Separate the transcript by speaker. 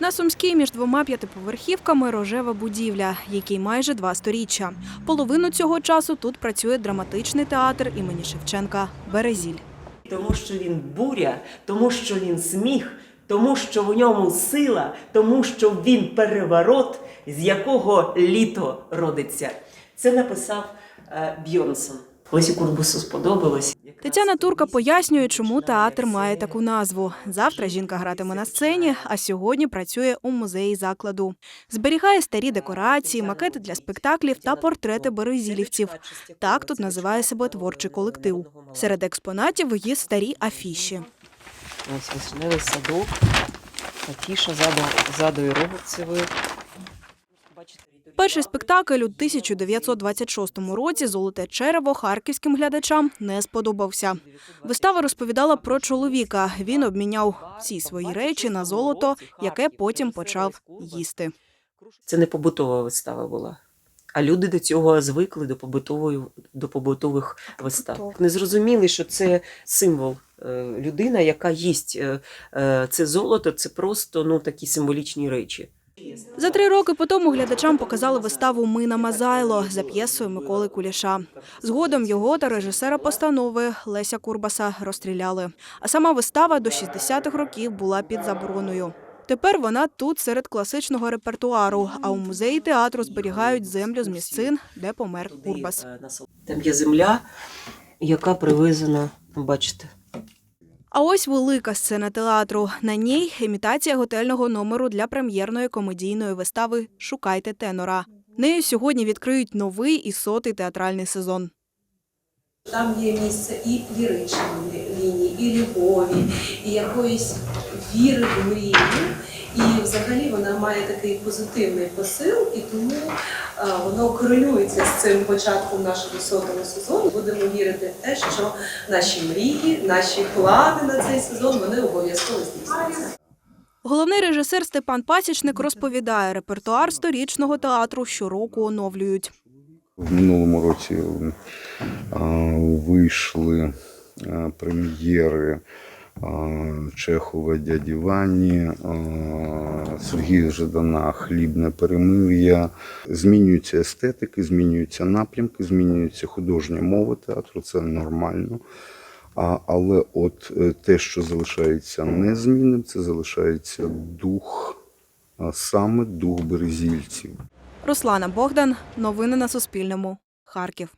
Speaker 1: На Сумській між двома п'ятиповерхівками рожева будівля, якій майже два сторіччя. Половину цього часу тут працює драматичний театр імені Шевченка Березіль.
Speaker 2: Тому що він буря, тому що він сміх, тому що в ньому сила, тому що він переворот, з якого літо родиться. Це написав е, Бьонсон. Лесі Курбусу сподобалось.
Speaker 1: Тетяна Турка пояснює, чому театр має таку назву. Завтра жінка гратиме на сцені, а сьогодні працює у музеї закладу. Зберігає старі декорації, макети для спектаклів та портрети березілівців. Так тут називає себе творчий колектив. Серед експонатів є старі афіші.
Speaker 2: Ось вишневий садок, афіша Роговцевої. Бачите,
Speaker 1: Перший спектакль у 1926 році Золоте черево харківським глядачам не сподобався. Вистава розповідала про чоловіка. Він обміняв всі свої речі на золото, яке потім почав їсти.
Speaker 2: Це не побутова вистава була. А люди до цього звикли до побутової до побутових вистав. Не зрозуміли, що це символ. Е, Людина, яка їсть е, е, це золото, це просто ну такі символічні речі.
Speaker 1: За три роки по тому глядачам показали виставу Мина Мазайло за п'єсою Миколи Куліша. Згодом його та режисера постанови Леся Курбаса розстріляли. А сама вистава до 60-х років була під забороною. Тепер вона тут серед класичного репертуару, а у музеї театру зберігають землю з місцин, де помер Курбас.
Speaker 2: Там є земля, яка привезена, бачите,
Speaker 1: А ось велика сцена театру. На ній імітація готельного номеру для прем'єрної комедійної вистави Шукайте тенора. Нею сьогодні відкриють новий і сотий театральний сезон.
Speaker 3: Там є місце і ліричної лінії, і любові, і якоїсь віри в мрію. І взагалі вона має такий позитивний посил, і тому е, воно корелюється з цим початком нашого сотого сезону. Будемо вірити в те, що наші мрії, наші плани на цей сезон вони обов'язково здійсняться.
Speaker 1: Головний режисер Степан Пасічник розповідає, репертуар сторічного театру щороку оновлюють.
Speaker 4: В минулому році вийшли прем'єри Чехова дяді Вані, Сергія Жадана Хлібне перемир'я. Змінюються естетики, змінюються напрямки, змінюються художня мова театру, це нормально. А, але от е, те, що залишається незмінним, це залишається дух, саме дух березільців.
Speaker 1: Руслана Богдан. Новини на Суспільному. Харків.